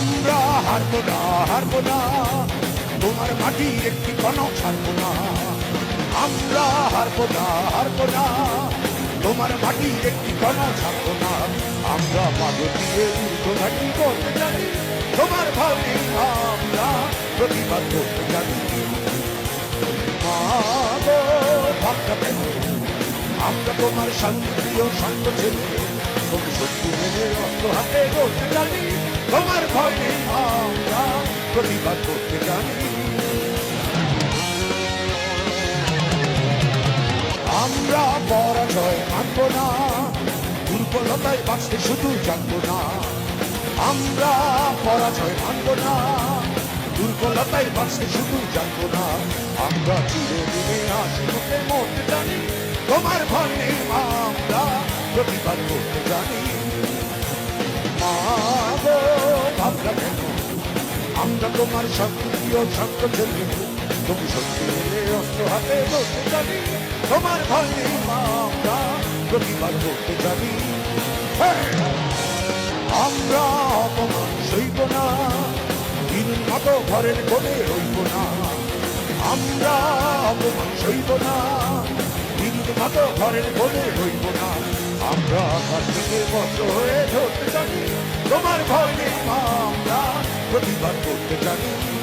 আমরা হারবো না হারবো না। তোমার মাটির একটি কনক ছাড়বো না। আমরা হারবো না হারবো না। তোমার মাটির একটি কনক ছাড়বো না। আমরা পাগল দিয়ে উর্ধ্বঘাটি করতে জানি? তোমার নেই আমরা প্রতিবাদ করতে জানি। ভাবটা আমরা তোমার শান্তিপ্রিয় শান্ত ছেলে। তুমি সত্যি মেনে অস্ত্র হাতে করতে জানি। তোমার ভয় আমরা প্রতিবাদ করতে জানি। আমরা পরাজয় মানব না, দুর্বলতায় বাঁচতে শুধু জানব না। আমরা পরাজয় মানব না, দুর্বলতায় বাঁচতে শুধু জানব না। আমরা চিরদিনে আশীর্বাদে মরতে জানি, তোমার ভয় আমরা প্রতিবাদ করতে জানি। মা আমরা তোমার শান্তিপ্রিয় শান্ত ছেলে। তুমি সত্যি হলে অস্ত্র হাতে ধরতে জানি। তোমার ভয় আমরা প্রতিবাদ করতে জানি! আমরা অপমান সইব না। দিন মতো ঘরের কোণে রইব না। আমরা অপমান সইব না। দিন মতো ঘরের কোণে রইব না। আমরা থেকে বন্ধ হয়ে ধরতে জানি। তোমার ভয় নেই মা, প্রতিবাদ করতে জানি